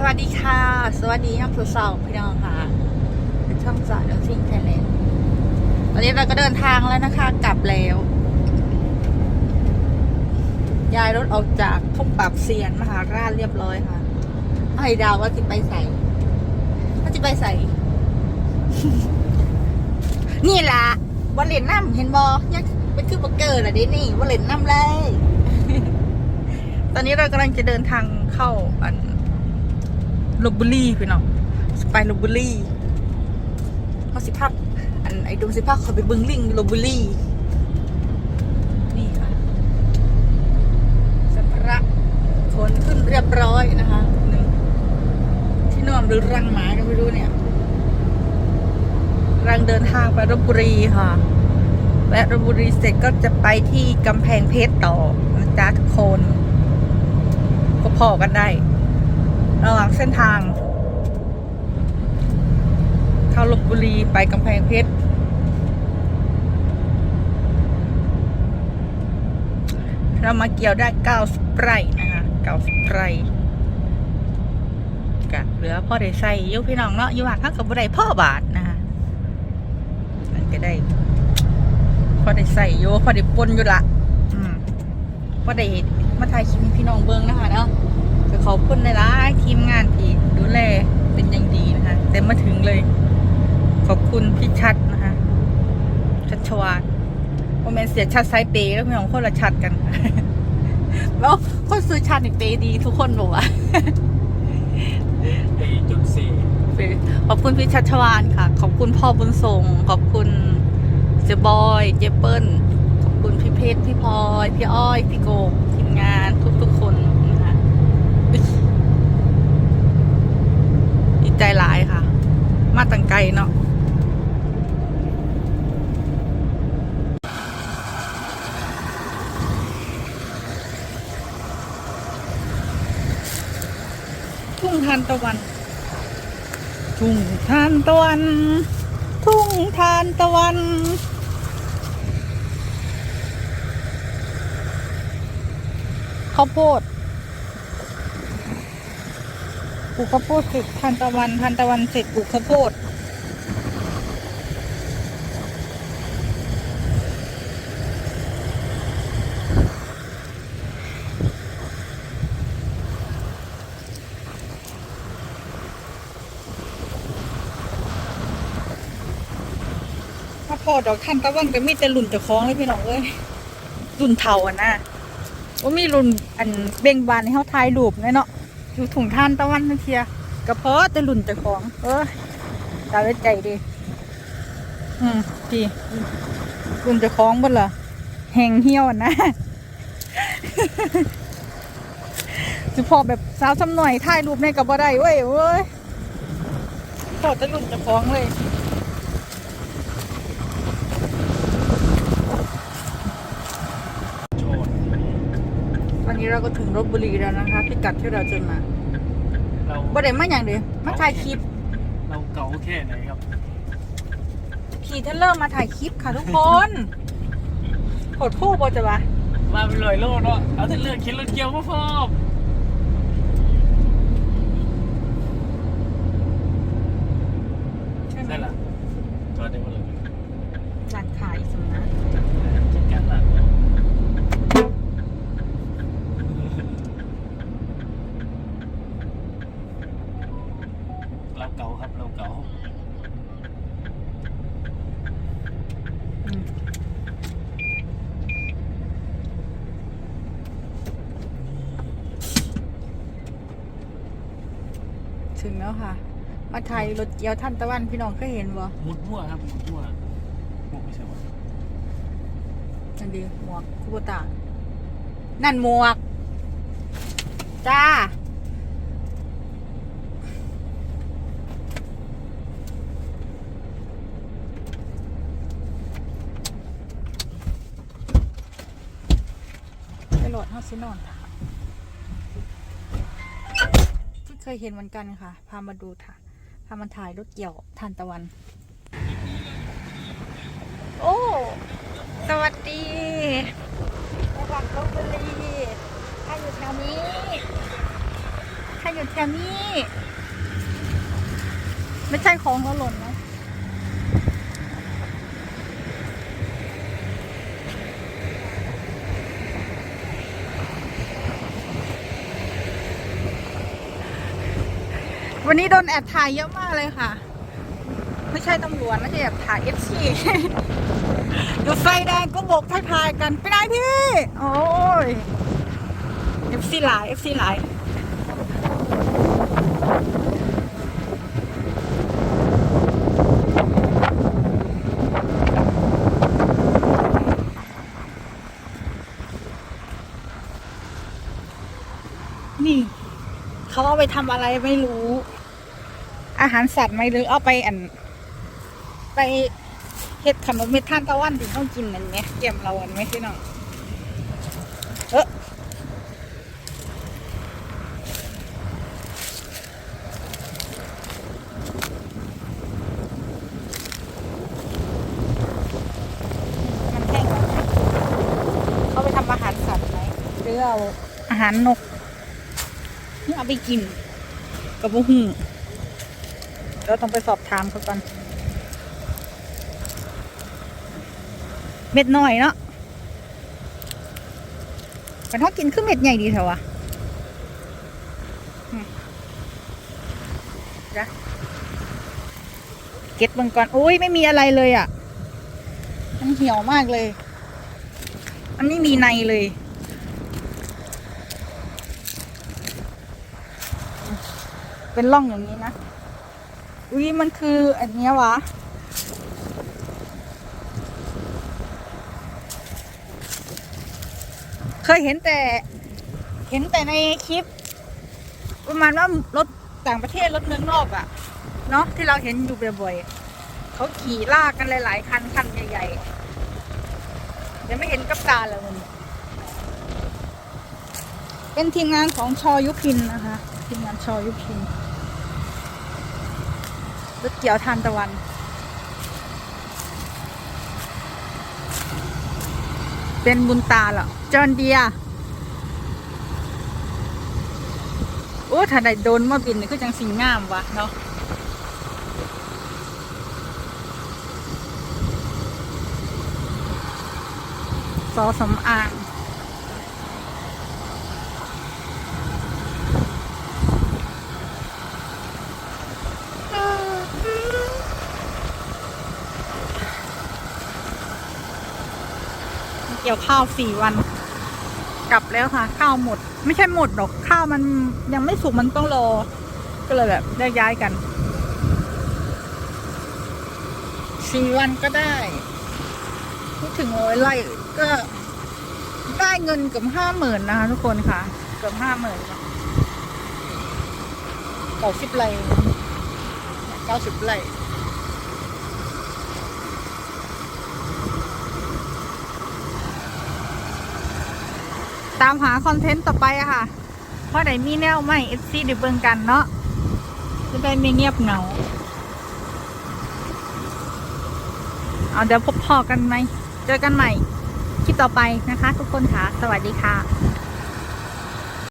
สวัสดีค่ะ สวัสดีครับสุสาวพี่น้องค่ะเป็นช่องสายน้ำซิ่งไทยแลนด์ตอนนี้เราก็เดินทางแล้วนะคะ กลับแล้วย้ายรถออกจากทุ่งปรับเซียนมหาราชเรียบร้อยค่ะไอ้ดาวว่าจะไปใส่ถ้าจะไปใส่ นี่ล่ะวันเล่นน้ำเห็นบอยังเป็นคือบักเกอร์ล่ะเดินี่วันเล่นน้ำเลย ตอนนี้เรากำลังจะเดินทางเข้าอัน ลบบุรีพี่น้องสไปลบบุรีเขาสิภาพอันไอ้ดวงสิภาพเขาไปเบึงลิงลบบุรีนี่ค่ะสัมภาระขนขึ้นเรียบร้อยนะคะหนึ่งที่นอนหรือรังหมาก็ไม่รู้เนี่ยรังเดินทางไปลบบุรีค่ะและลบบุรีเสร็จก็จะไปที่กำแพงเพชรต่อนะจ๊ะทุกคน ก็พอกันได้ ระหว่างเส้นทางเข้าลบบุรีไปกำแพงเพชรเรามาเกี่ยวได้90ไร่นะคะ90ไร่กะเหลือพ่อได้ใส่ยุพี่น้องเนาะอยู่หาดพักกับบุได้พ่อบาทนะคะมันก็ได้พ่อได้ใส่โยพ่อได้ปนอยู่ละอืมพ่อได้มาถ่ายคลิปพี่น้องเบิ้งนะคะเนาะ ก็ขอบคุณในร้ายๆทีมงานที่ดูแลเป็นอย่างดีนะคะ แต่มาถึงเลย ขอบคุณพี่ชัดนะคะ ชัดชวานโมเมนเสียชัดไซเปย์แล้วพี่น้องคนละชัดกันแล้วคนซื้อชัดนี่เปย์ดีทุกคนบอกว่าปีจุดสี่ขอบคุณพี่ชัชวานค่ะ ขอบคุณพ่อบุญทรงขอบคุณเจบอยเจเปิลขอบคุณพี่เพชรพี่พลอย พี่อ้อย พี่โกบทีมงานทุกๆคนนะคะดี ใจหลายค่ะ มาตังไกลเนาะทุ่งทานตะวัน ทุ่งทานตะวัน ทุ่งทานตะวันข้าวโพดป ลูกข้าวโพดเสร็จทานตะวันทานตะวันเสร็จปลูกข้าวโพดข้าวโพดดอกทานตะวันก็มีแต่รุ่นเจะคล้าของเลยพี่น้องเอ้ยรุ่นเทาอะนะว่ามีรุ่นอันเบ่งบานให้เขาทายรูปเลยเนาะ อยู่ถุงท่านตะวันเมื่อเทียกระเพาะแต่รุ่นจะคล้าของ เออตาไว้ใจดี อืมพี่รุ่นจะคล้าของบ่หรอแหงเหี่ยวอนะจะพอแบบสาวซ้ำหน่อยถ่ายรูปในกับบ่ได้เว้ยเว้ยพอแต่รุ่นจะคล้าของเลย โชน วั นนี้เราก็ถึงลบบุรีแล้วนะคะพิกัดที่เราจะมาเราบ่ได้มาอย่างเดียวมาถ่ายคลิป เราเก่าแค่ไหนครับ ขี่เทรลเลอร์มาถ่ายคลิปค่ะทุกคนโหดผู้บอจะวะมาเป็นลอยโลดเนาะเอาแต่เลือกคิดรถเกียวก็พอใช่ไหมใช่ละจอดได้หมดเลยร้านขายสำนัก จัดการละเราเก่าครับเราเก่า อืม ถึงแล้วค่ะ มาถ่ายรถเกียวท่านตะวันพี่น้องเคยเห็นบ่มุดมั่วครับมุดมั่วมุดไม่ใช่ว่านั่นดีหมวกคุโบตานั่นหมวก จ้า ไปโหลดห้าซินอนค่ะ ยเห็นเหมือนกันค่ะ พามาดูค่ะ พามาถ่ายรถเกี่ยวทานตะวัน โอ้ สวัสดีจังหวัดลบบุรีใครอยู่แถวนี้ใครรอยู่แถวนี้ ไม่ใช่ของเขาหล่นนะ วันนี้โดนแอบถ่ายเยอะมากเลยค่ะ ไม่ใช่ตำรวจนะที่แอบถ่ายเอฟซีอยู่ไฟแดงก็โบกทักทายกันไปไหนพี่ โอ้ยเอฟซีหลายเอฟซีหลายนี่ เขาเอาไปทำอะไรไม่รู้ อาหารสัตว์ไหมหรือเอาไปอัน ไปเฮ็ดขนมเม็ดท่านตะวันที่เขากินนั่นไหมเกี่ยมเราอันไหมพี่น้องเออมันแห้งแล้วเขาไปทำอาหารสัตว์ไหมหรือเอาอาหารนกหรือเอาไปกินกับบุหู เราต้องไปสอบถามเขาก่อน เม็ดน้อยเนาะแต่ถ้ากินคือเม็ดใหญ่ดีเถอะวะจ้ะเก็บเบิ่งก่อนอุ้ยไม่มีอะไรเลยอะ่ะ มันเหี่ยวมากเลย มันไม่มีในเลยเป็นร่องอย่างนี้นะ อุ้ยมันคืออันเนี้ยวะ เคยเห็นแต่ เห็นแต่ในคลิป ประมาณว่ารถต่างประเทศรถเมืองนอกอะเนาะที่เราเห็นอยู่บ่อยๆเขาขี่ลากกันหลายๆ คันคันใหญ่ๆยังไม่เห็นกับตาเลยมันเป็นทีมงานของชอยุพินนะคะทีมงานชอยุพิน รถเกี่ยวทานตะวัน เป็นบุญตาเหรอจอนเดียโอ้ถ้าได้โดนมาบินนี่ก็จังสิงงามวะเนาะซอสำอาง เกี่ยวข้าวสี่วัน กลับแล้วค่ะ ข้าวหมด ไม่ใช่หมดหรอกข้าวมันยังไม่สุกมันต้องรอ ก็เลยแบบได้ย้ายกันสี่วันก็ได้พูดถึงร้อยไร่ก็ได้เงินเกือบห้าหมื่นนะคะทุกคนค่ะ เกือบห้าหมื่นเก้าสิบไร่เก้าสิบไร่ ตามหาคอนเทนต์ต่อไปอะค่ะ เพราะไหนมีแนวใหม่เอฟซีเดี๋ยวเบิ่งกันเนาะจะได้ไม่เงียบเหงา เอาเดี๋ยวพบพอกันไหม เจอกันใหม่คลิปต่อไปนะคะ ทุกคนค่ะ สวัสดีค่ะ